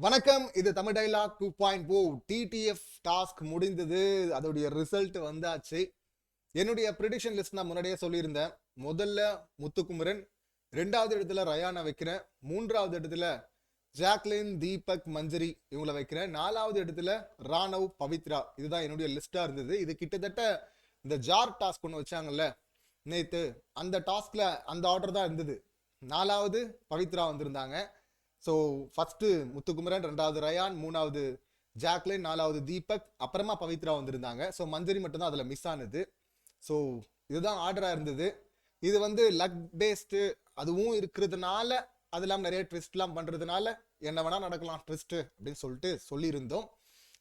வணக்கம் இது Tamil dialogue two point O. TTF task முடிந்தது. அதோடைய ரிசல்ட் வந்தாச்சு. என்னுடைய ப்ரிடிக்ஷன் லிஸ்ட் நான் முன்னாடியே சொல்லியிருந்தேன். முதல்ல முத்துக்குமரன் ரெண்டாவது இடத்துல ரயானா வைக்கிறேன். மூன்றாவது இடத்துல ஜாக்லின் தீபக் மஞ்சரி இவங்கள வைக்கிறேன். நாலாவது இடத்துல ராணவ் பவித்ரா. இதுதான் என்னுடைய லிஸ்டா இருந்தது. இது கிட்டத்தட்ட இந்த ஜார் டாஸ்க் ஒன்று வச்சாங்கல்ல நேத்து அந்த டாஸ்க்ல அந்த ஆர்டர் தான் இருந்தது. நாலாவது பவித்ரா வந்திருந்தாங்க. ஸோ ஃபஸ்ட்டு முத்துக்குமரன் ரெண்டாவது ரயான் மூணாவது ஜாக்லின் நாலாவது தீபக் அப்புறமா பவித்ரா வந்திருந்தாங்க. ஸோ மஞ்சரி மட்டும்தான் அதில் மிஸ் ஆனது. ஸோ இதுதான் ஆர்டராக இருந்தது. இது வந்து லக் பேஸ்டு அதுவும் இருக்கிறதுனால அதெல்லாம் நிறைய ட்விஸ்ட்லாம் பண்ணுறதுனால என்ன வேணால் நடக்கலாம் ட்விஸ்ட்டு அப்படின்னு சொல்லிட்டு சொல்லியிருந்தோம்.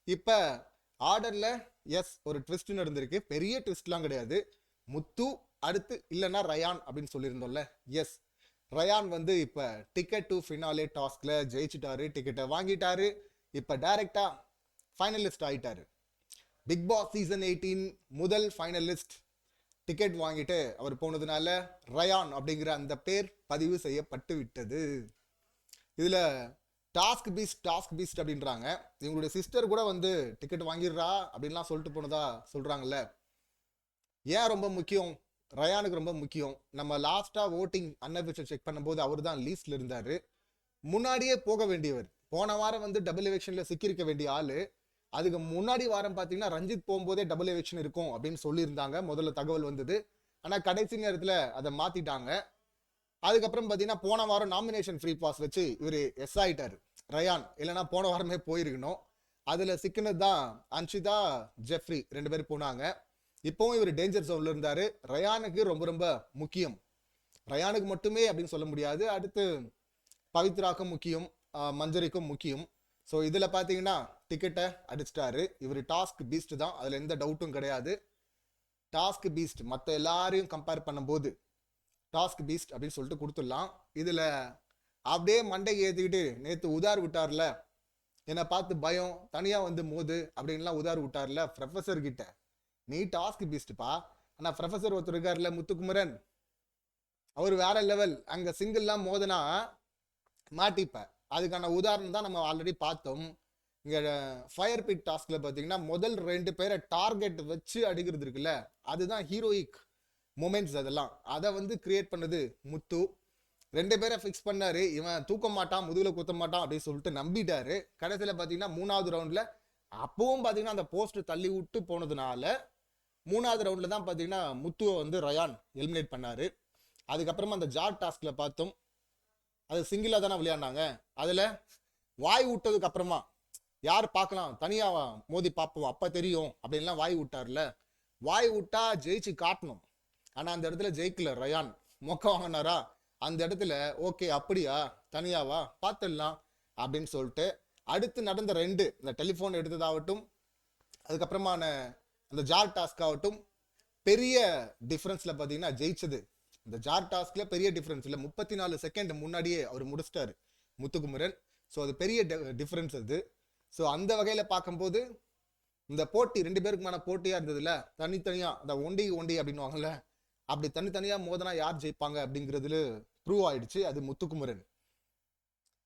இப்போ ஆர்டரில் எஸ் ஒரு ட்விஸ்ட் நடந்திருக்கு. பெரிய ட்விஸ்ட்லாம் கிடையாது. முத்து அடுத்து இல்லைன்னா ரயான் அப்படின்னு சொல்லியிருந்தோம்ல. எஸ் ரயான் வந்து இப்போ டிக்கெட் டு ஃபினாலே டாஸ்கில் ஜெயிச்சிட்டாரு டிக்கெட்டை வாங்கிட்டாரு. இப்போ டைரெக்டாக ஃபைனலிஸ்ட் ஆயிட்டாரு. பிக் பாஸ் சீசன் எயிட்டீன் முதல் ஃபைனலிஸ்ட் டிக்கெட் வாங்கிட்டு அவர் போனதுனால ரயான் அப்படிங்கிற அந்த பேர் பதிவு செய்யப்பட்டு விட்டது. இதில் டாஸ்க் பீஸ்ட் டாஸ்க் பீஸ்ட் அப்படின்றாங்க. இவங்களுடைய சிஸ்டர் கூட வந்து டிக்கெட் வாங்கிடுறா அப்படின்லாம் சொல்லிட்டு போனதா சொல்கிறாங்கல்ல ஏன் ரொம்ப முக்கியம்? ரயானுக்கு ரொம்ப முக்கியம். நம்ம லாஸ்ட்டாக ஓட்டிங் அன்அபிஷியல் செக் பண்ணும்போது அவர் தான் லீஸ்டில் இருந்தார். முன்னாடியே போக வேண்டியவர். போன வாரம் வந்து டபுள் எலெக்ஷனில் சிக்கியிருக்க வேண்டிய ஆள். அதுக்கு முன்னாடி வாரம் பார்த்தீங்கன்னா ரஞ்சித் போகும்போதே டபுள் எலெக்ஷன் இருக்கும் அப்படின்னு சொல்லியிருந்தாங்க. முதல்ல தகவல் வந்தது. ஆனால் கடைசி நேரத்தில் அதை மாற்றிட்டாங்க அதுக்கப்புறம் பார்த்தீங்கன்னா போன வாரம் நாமினேஷன் ஃப்ரீ பாஸ் வச்சு இவர் எஸ் ஆகிட்டார் ரயான் இல்லைனா போன வாரமே போயிருக்கணும். அதில் சிக்கினது தான் அன்ஷிதா ஜெஃப்ரி ரெண்டு பேரும் போனாங்க. இப்போவும் இவர் டேஞ்சர் ஜோன்ல இருந்தாரு. ரயானுக்கு ரொம்ப ரொம்ப முக்கியம். ரயானுக்கு மட்டுமே அப்படின்னு சொல்ல முடியாது. அடுத்து பவித்ராக்கும் முக்கியம். மஞ்சரிக்கும் முக்கியம். ஸோ இதில் பார்த்தீங்கன்னா டிக்கெட்டை அடிச்சிட்டாரு. இவர் டாஸ்க் பீஸ்ட் தான். அதில் எந்த டவுட்டும் கிடையாது. டாஸ்க் பீஸ்ட் மற்ற எல்லாரையும் கம்பேர் பண்ணும்போது டாஸ்க் பீஸ்ட் அப்படின்னு சொல்லிட்டு கொடுத்துடலாம். இதில் அப்படியே மண்டைக்கு ஏற்றிக்கிட்டு நேற்று உதார் விட்டார்ல. என்னை பார்த்து பயம் தனியாக வந்து மோது அப்படின்லாம் உதார் விட்டார்ல ப்ரொஃபஸர் கிட்ட. நீ டாஸ்க் பீஸ்ட்ப்பா ஆனால் ப்ரொஃபஸர் ஒருத்தர் இருக்கார்ல முத்துக்குமரன். அவர் வேற லெவல் அங்கே சிங்கிள்லாம் மோதனா மாட்டிப்ப. அதுக்கான உதாரணம் தான் நம்ம ஆல்ரெடி பார்த்தோம். இங்கே ஃபயர் பிட் டாஸ்கில் பார்த்தீங்கன்னா முதல் ரெண்டு பேரை டார்கெட் வச்சு அடிக்கிறது இருக்குல்ல அதுதான் ஹீரோயிக் மூமெண்ட்ஸ் அதெல்லாம். அதை வந்து கிரியேட் பண்ணது முத்து. ரெண்டு பேரை ஃபிக்ஸ் பண்ணாரு. இவன் தூக்க மாட்டான் முதுகில் குத்த மாட்டான் அப்படின்னு சொல்லிட்டு நம்பிட்டாரு. கடைசியில் பார்த்தீங்கன்னா மூணாவது ரவுண்டில் அப்பவும் பார்த்தீங்கன்னா அந்த போஸ்ட் தள்ளி விட்டு போனதுனால மூணாவது ரவுண்டில் தான் பார்த்தீங்கன்னா முத்துவை வந்து ரயான் எலிமினேட் பண்ணார். அதுக்கப்புறமா அந்த ஜாட் டாஸ்கில் பார்த்தோம் அது சிங்கிளாக தானே விளையாடினாங்க. அதில் வாய் விட்டதுக்கு அப்புறமா யார் பார்க்கலாம்? தனியாக மோதி பார்ப்போம். அப்போ தெரியும் அப்படின்லாம் வாய் விட்டார்ல வாய் விட்டா ஜெயிச்சு காட்டணும். ஆனால் அந்த இடத்துல ஜெயிக்கல ரயான். மொக்க வாங்கினாரா? அந்த இடத்துல ஓகே அப்படியா? தனியாவா? பார்த்துடலாம் அப்படின்னு சொல்லிட்டு அடுத்து நடந்த ரெண்டு இந்த டெலிஃபோன் எடுத்ததாகட்டும் அதுக்கப்புறமான அந்த ஜார் டாஸ்க் ஆகட்டும் பெரிய டிஃப்ரென்ஸில் பார்த்தீங்கன்னா ஜெயிச்சது. இந்த ஜார் டாஸ்க்கில் பெரிய டிஃப்ரென்ஸ் இல்லை. முப்பத்தி நாலு செகண்ட் முன்னாடியே அவர் முடிச்சிட்டாரு முத்துக்குமரன். ஸோ அது பெரிய டிஃப்ரென்ஸ் அது. ஸோ அந்த வகையில் பார்க்கும்போது இந்த போட்டி ரெண்டு பேருக்குமான போட்டியாக இருந்ததுல தனித்தனியாக அந்த ஒண்டி ஒண்டி அப்படின்னுவாங்கல்ல அப்படி தனித்தனியாக மோதனா யார் ஜெயிப்பாங்க அப்படிங்கிறதுல ப்ரூவ் ஆயிடுச்சு. அது முத்துக்குமரன்.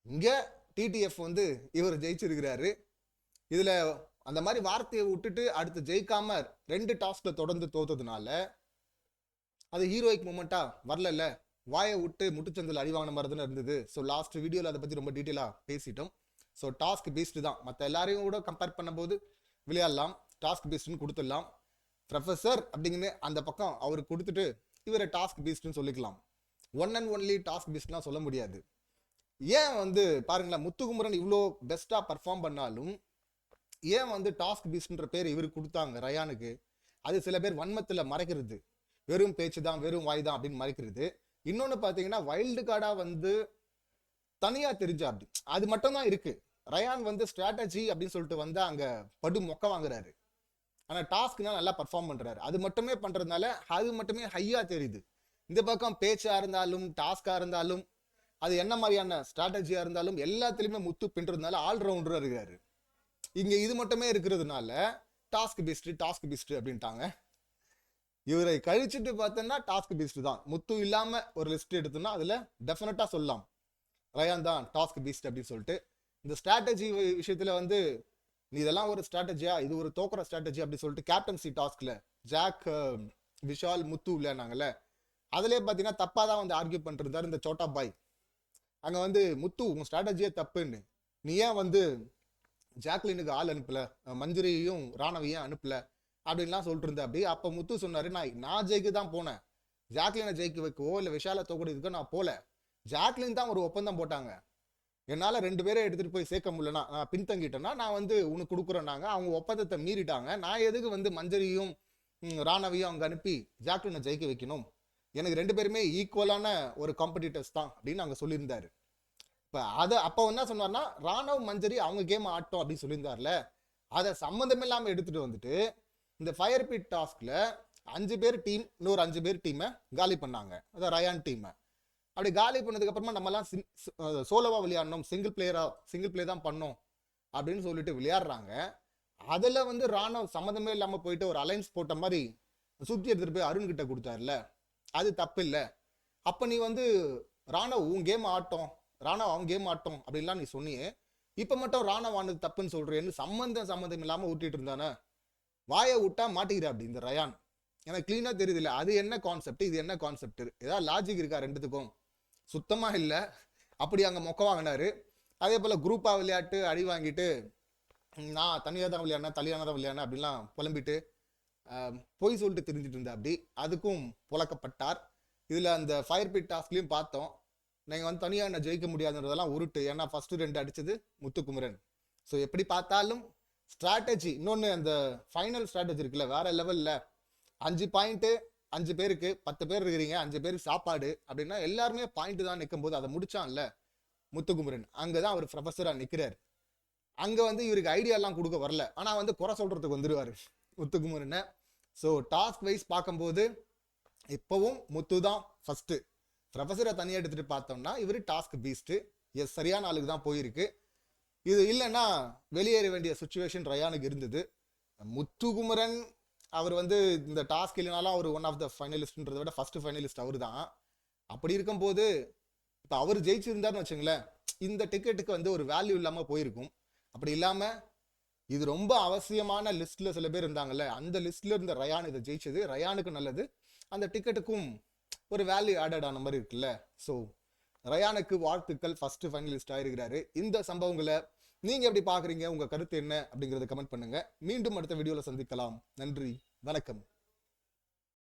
இங்கே டிடிஎஃப் வந்து இவர் ஜெயிச்சிருக்கிறாரு. இதில் அந்த மாதிரி வார்த்தையை விட்டுட்டு அடுத்து ஜெயிக்காம ரெண்டு டாஸ்க்ல தொடர்ந்து தோத்ததுனால அது ஹீரோயிக் மூமெண்ட்டா வரலல்ல. வாயை விட்டு முட்டுச்சந்தில் அடிவாங்கின மாதிரி தானே இருந்தது. ஸோ லாஸ்ட் வீடியோவில் அதை பற்றி ரொம்ப டீட்டெயிலாக பேசிட்டோம். ஸோ டாஸ்க் பேஸ்டு தான். மற்ற எல்லாரையும் கூட கம்பேர் பண்ணும்போது விளையாடலாம். டாஸ்க் பேஸ்டுன்னு கொடுத்துடலாம். ப்ரொஃபஸர் அப்படிங்கன்னு அந்த பக்கம் அவருக்கு கொடுத்துட்டு இவரை டாஸ்க் பேஸ்டுன்னு சொல்லிக்கலாம். ஒன் அண்ட் ஒன்லி டாஸ்க் பேஸ்ட்லாம் சொல்ல முடியாது. ஏன் வந்து பாருங்களேன் முத்துகுமரன் இவ்வளோ பெஸ்ட்டாக பர்ஃபார்ம் பண்ணாலும் ஏன் வந்து டாஸ்க் பீஸ்ன்ற பேர் இவருக்கு கொடுத்தாங்க ரயானுக்கு? அது சில பேர் வன்மத்தில் மறைக்கிறது. வெறும் பேச்சு தான் வெறும் வாய் தான் அப்படின்னு மறைக்கிறது. இன்னொன்று பார்த்தீங்கன்னா வைல்டு கார்டாக வந்து தனியாக தெரிஞ்சா அப்படி அது மட்டும் தான் இருக்கு. ரயான் வந்து ஸ்ட்ராட்டஜி அப்படின்னு சொல்லிட்டு வந்து அங்கே படு மொக்க வாங்குறாரு. ஆனால் டாஸ்க்னா நல்லா பர்ஃபார்ம் பண்ணுறாரு அது மட்டுமே பண்ணுறதுனால அது மட்டுமே ஹையாக தெரியுது. இந்த பக்கம் பேச்சாக இருந்தாலும் டாஸ்காக இருந்தாலும் அது என்ன மாதிரியான ஸ்ட்ராட்டஜியாக இருந்தாலும் எல்லாத்துலேயுமே முத்து பின்றதுனால ஆல்ரவுண்டராக இருக்கிறாரு இங்க இது மட்டுமே இருக்கிறதுனால டாஸ்க் பேஸ்டு டாஸ்க் பேஸ்டு அப்படின்ட்டாங்க. இவரை கழிச்சிட்டு பார்த்தோம்னா டாஸ்க் பேஸ்டு தான். முத்து இல்லாம ஒரு லிஸ்ட் எடுத்தோம்னா அதுல டெஃபினட்டாக சொல்லலாம். ரயான் தான் டாஸ்க் பீஸ்ட் அப்படின்னு சொல்லிட்டு. இந்த ஸ்ட்ராட்டஜி விஷயத்துல வந்து நீ இதெல்லாம் ஒரு ஸ்ட்ராட்டஜியா இது ஒரு தோக்குற ஸ்ட்ராட்டஜி அப்படின்னு சொல்லிட்டு கேப்டன்சி டாஸ்க்ல ஜாக் விஷால் முத்து விளையாடுனாங்கல்ல அதிலே பார்த்தீங்கன்னா தப்பா தான் வந்து ஆர்கியூ பண்ணிருந்தார் இந்த சோட்டா பாய். அங்க வந்து முத்து உங்கள் ஸ்ட்ராட்டஜியே தப்புன்னு. நீ ஏன் வந்து ஜாக்லினுக்கு ஆள் அனுப்பல மஞ்சுரியையும் ராணவையும் அனுப்பல அப்படின்லாம் சொல்லிட்டு இருந்த அப்படி அப்போ முத்து சொன்னாரு நான் நான் ஜெயிக்க தான் போனேன். ஜாக்லினை ஜெயிக்க வைக்கவோ இல்லை விஷாலை தோக்கடிக்கோ நான் போல. ஜாக்லின் தான் ஒரு ஒப்பந்தம் போட்டாங்க. என்னால ரெண்டு பேரை எடுத்துட்டு போய் சேர்க்க முடியலனா நான் பின்தங்கிட்டேன்னா நான் வந்து உனக்கு கொடுக்குறேன்னாங்க அவங்க ஒப்பந்தத்தை மீறிட்டாங்க. நான் எதுக்கு வந்து மஞ்சரியும் ராணவியும் ராணவையும் அங்க அனுப்பி ஜாக்லினை ஜெயிக்க வைக்கணும்? எனக்கு ரெண்டு பேருமே ஈக்குவலான ஒரு காம்படிட்டர்ஸ் தான் அப்படின்னு அங்க சொல்லியிருந்தாரு. இப்போ அதை அப்போ என்ன சொன்னார்னா ராணவ் மஞ்சரி அவங்க கேம் ஆட்டோம் அப்படின்னு சொல்லியிருந்தார்ல. அதை சம்மந்தம் இல்லாமல் எடுத்துகிட்டு வந்துட்டு இந்த ஃபயர் பிட் டாஸ்கில் அஞ்சு பேர் டீம் இன்னொரு அஞ்சு பேர் டீமை காலி பண்ணாங்க. அதான் ரயான் டீமை அப்படி காலி பண்ணதுக்கப்புறமா நம்மலாம் சிங் சோலோவாக விளையாடணும் சிங்கிள் பிளேயராக சிங்கிள் பிளே தான் பண்ணோம் அப்படின்னு சொல்லிட்டு விளையாடுறாங்க. அதில் வந்து ராணவ் சம்மந்தமே இல்லாமல் போயிட்டு ஒரு அலைன்ஸ் போட்ட மாதிரி சுற்றி எடுத்துகிட்டு போய் அருண்கிட்ட கொடுத்தாருல. அது தப்பு இல்லை அப்போ நீ வந்து ராணவ் உன் கேம் ஆட்டம் ராணா அவன் கேம் ஆட்டம் அப்படின்லாம் நீ சொன்னியே. இப்போ மட்டும் ராணா ஆனது தப்புன்னு சொல்கிறேன்னு சம்மந்தம் சம்மந்தம் இல்லாமல் ஊட்டிட்டு இருந்தானே? வாயை விட்டா மாட்டிக்கிற அப்படி இந்த ரயான். எனக்கு க்ளீனாக தெரியுதுல்ல அது என்ன கான்செப்ட் இது என்ன கான்செப்ட் ஏதாவது லாஜிக் இருக்கா ரெண்டுத்துக்கும்? சுத்தமாக இல்லை. அப்படி அங்கே மொக்க வாங்கினாரு. அதே போல் குரூப்பாக விளையாட்டு அடி வாங்கிட்டு நான் தனியாக தான் விளையாடினா தனியாக தான் விளையாடினேன் அப்படிலாம் புலம்பிட்டு பொய் சொல்லிட்டு தெரிஞ்சிட்டு இருந்தா அப்படி. அதுக்கும் புழக்கப்பட்டார். இதில் அந்த ஃபயர் பிட் டாஸ்க்லேயும் பார்த்தோம். நீங்கள் வந்து தனியாக என்ன ஜெயிக்க முடியாதுன்றதெல்லாம் உருட்டு. ஏன்னா ஃபஸ்ட்டு ரெண்டு அடிச்சது முத்துக்குமரன். ஸோ எப்படி பார்த்தாலும் ஸ்ட்ராட்டஜி இன்னொன்று அந்த ஃபைனல் ஸ்ட்ராட்டஜி இருக்குல்ல வேற லெவலில் அஞ்சு பாயிண்ட்டு அஞ்சு பேருக்கு பத்து பேர் இருக்கிறீங்க அஞ்சு பேருக்கு சாப்பாடு அப்படின்னா எல்லாருமே பாயிண்ட் தான் நிற்கும் போது அதை முடிச்சான்ல முத்துக்குமரன். அங்கதான் அவர் ப்ரொஃபஸராக நிற்கிறார் அங்கே வந்து இவருக்கு ஐடியாலாம் கொடுக்க வரல. ஆனால் வந்து குறை சொல்கிறதுக்கு வந்துடுவார் முத்துக்குமரனை. ஸோ டாஸ்க் வைஸ் பார்க்கும்போது இப்போவும் முத்து தான் ஃபஸ்ட்டு ப்ரொஃபஸரை தனியாக எடுத்துகிட்டு பார்த்தோம்னா இவர் டாஸ்க் பீஸ்ட்டு எஸ் சரியான ஆளுக்கு தான் போயிருக்கு. இது இல்லைன்னா வெளியேற வேண்டிய சுச்சுவேஷன் ரயானுக்கு இருந்தது. முத்துகுமரன் அவர் வந்து இந்த டாஸ்க் இல்லைனாலும் அவர் ஒன் ஆஃப் த ஃபைனலிஸ்ட்ன்றத விட ஃபஸ்ட்டு ஃபைனலிஸ்ட் அவர் தான் அப்படி இருக்கும்போது இப்போ அவர் ஜெயிச்சிருந்தார்னு வச்சுங்களேன் இந்த டிக்கெட்டுக்கு வந்து ஒரு வேல்யூ இல்லாமல் போயிருக்கும். அப்படி இல்லாமல் இது ரொம்ப அவசியமான லிஸ்ட்டில் சில பேர் இருந்தாங்கல்ல அந்த லிஸ்ட்டில் இருந்த ரயான் இதை ஜெயிச்சது. ரயானுக்கு நல்லது. அந்த டிக்கெட்டுக்கும் ஒரு வேல்யூ ஆடட் ஆன மாதிரி இருக்குல்ல? ஸோ ரயானுக்கு வாழ்த்துக்கள். ஃபர்ஸ்ட் ஃபைனலிஸ்ட் ஆயிருக்கிறாரு. இந்த சம்பவங்களை நீங்கள் எப்படி பார்க்குறீங்க? உங்கள் கருத்து என்ன? அப்படிங்கிறத கமெண்ட் பண்ணுங்கள் மீண்டும் அடுத்த வீடியோவில் சந்திக்கலாம். நன்றி. வணக்கம்.